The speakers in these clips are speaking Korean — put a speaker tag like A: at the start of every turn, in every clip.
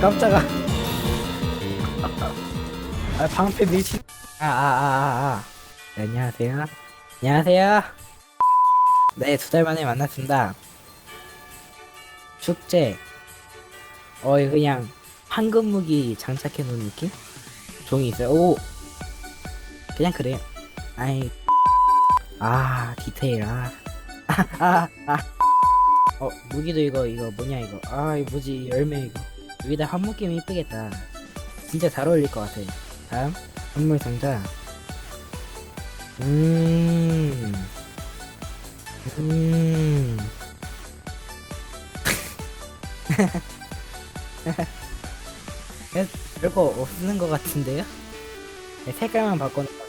A: 깜짝아. 아, 방패 밀치. 아, 아, 아, 아, 아. 네, 안녕하세요. 안녕하세요. 네, 두 달 만에 만났습니다. 축제. 어, 이거 그냥 황금 무기 장착해 놓은 느낌? 종이 있어요. 오! 그냥 그래요. 아이. 아, 디테일, 아. 아, 아, 아. 어, 무기도 이거, 이거 뭐냐, 이거. 아, 이거 뭐지, 열매 이거. 여기다 한무 끼면 이쁘겠다. 진짜 잘 어울릴 것 같아. 다음, 선물 상자. 음. 음. 에, 별거 없는 것 같은데요? 네, 색깔만 바꿔놓은 것 같다.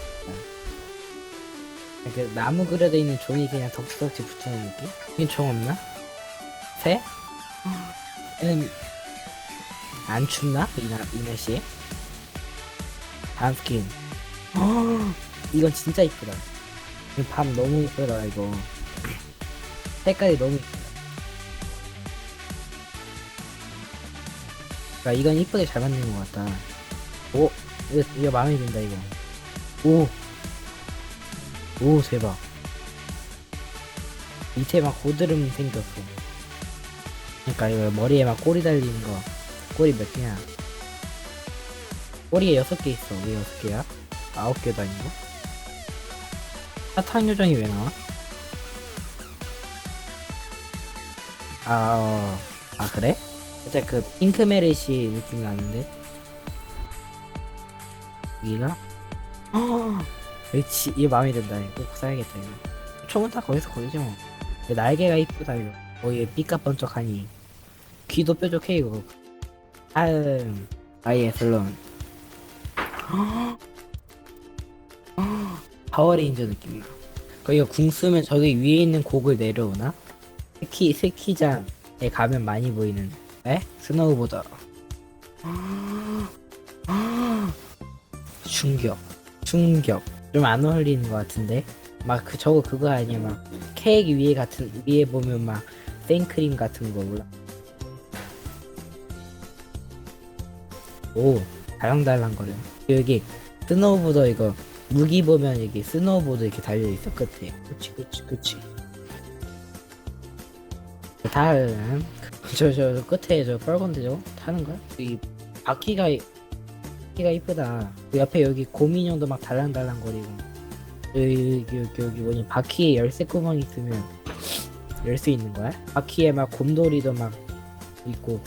A: 그 나무 그려져 있는 종이 그냥 덕지덕지 붙여놓은 느낌? 이게 종 없나? 새? 얘는 안 춥나? 이, 나, 이 날씨에? 다음 스킨. 어, 이건 진짜 이쁘다. 이밤 너무 이쁘다 이거. 색깔이 너무 이쁘다. 야, 이건 이쁘게 잘 만든 것 같다. 오, 이거, 이거 마음에 든다 이거. 오, 오 대박. 밑에 막 고드름 생겼어. 그러니까 이거 머리에 막 꼬리 달리는 거. 꼬리 몇 개야? 꼬리에 여섯 개 있어. 왜 여섯 개야? 아홉 개도 아니고? 사탕 요정이 왜 나와? 아, 어. 아 그래? 살짝 그 핑크 메르시 느낌 나는데 여기가 어 그렇지 이거 마음에 든다 이거 꼭 사야겠다 이거 총은 다 거기서 거기죠 뭐 날개가 이쁘다 이거 거기에 삐까번쩍하니 귀도 뾰족해 이거 다음 아이의 슬론 파워레인저 느낌이야. 거기가 궁 쓰면 저기 위에 있는 곡을 내려오나? 스키 스키장에 가면 많이 보이는 에? 스노우보드 충격. 충격. 좀 안 어울리는 것 같은데? 막 그 저거 그거 아니야 막 케이크 위에 같은 위에 보면 막 생크림 같은 거 올라 오 달랑달랑거려 여기 스노우보드 이거 무기 보면 여기 스노우보드 이렇게 달려있어 끝에 그치 그치 그치 다음 저저 끝에 저 빨간데 저거 타는 거야? 이 바퀴가 바퀴가 이쁘다. 그 옆에 여기 곰인형도 막 달랑달랑거리고 여기 여기 여기, 여기 뭐냐 바퀴에 열쇠 구멍 있으면 열 수 있는 거야? 바퀴에 막 곰돌이도 막 있고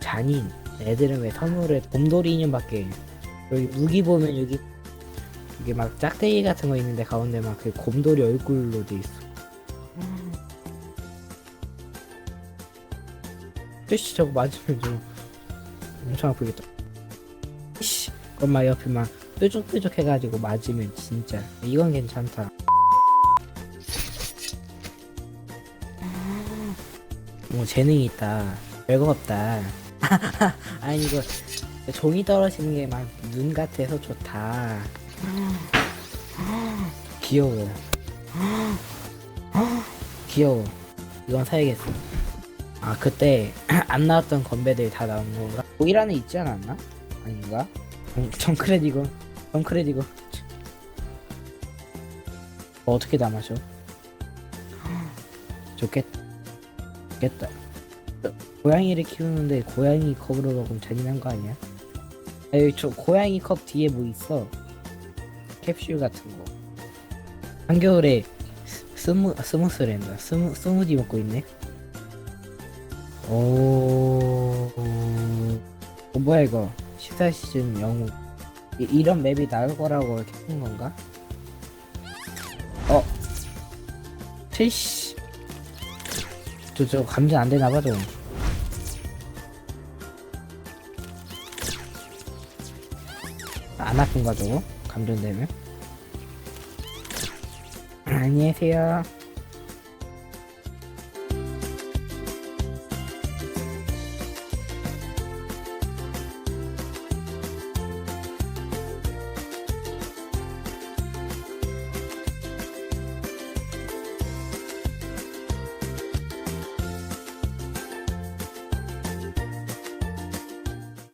A: 잔인. 애들은 왜 선물에 곰돌이 인형밖에 여기 무기 보면 여기 이게 막 짝대기 같은 거 있는데 가운데 막 그 곰돌이 얼굴로 돼 있어. 씨 저거 맞으면 좀 엄청 아프겠다. 씨, 그럼 막 옆에 막 뾰족뾰족 해가지고 맞으면 진짜 이건 괜찮다. 뭐 재능이 있다. 별거 없다. 아니 이거 종이 떨어지는 게 막 눈 같아서 좋다. 귀여워. 귀여워. 이건 사야겠어. 아 그때 안 나왔던 건배들 다 나온 건가? 거기 안에 있지 않았나? 아닌가? 정, 정크레디고 정크레디고 어, 어떻게 다 마셔? 좋겠다 좋겠다 어, 고양이를 키우는데 고양이 컵으로 먹으면 잔인한 거 아니야? 아니 저 고양이 컵 뒤에 뭐 있어 캡슐 같은 거 한겨울에 스- 스무 스무스랜다 스무 스무디 먹고 있네 오, 어, 뭐야 이거? 14 시즌 영웅. 이, 이런 맵이 나올 거라고 이렇게 한 건가? 어, 트이씨. 저, 저 감전 안 되나 봐, 좀. 안 아픈가, 저거? 감전되면? 안녕히 계세요.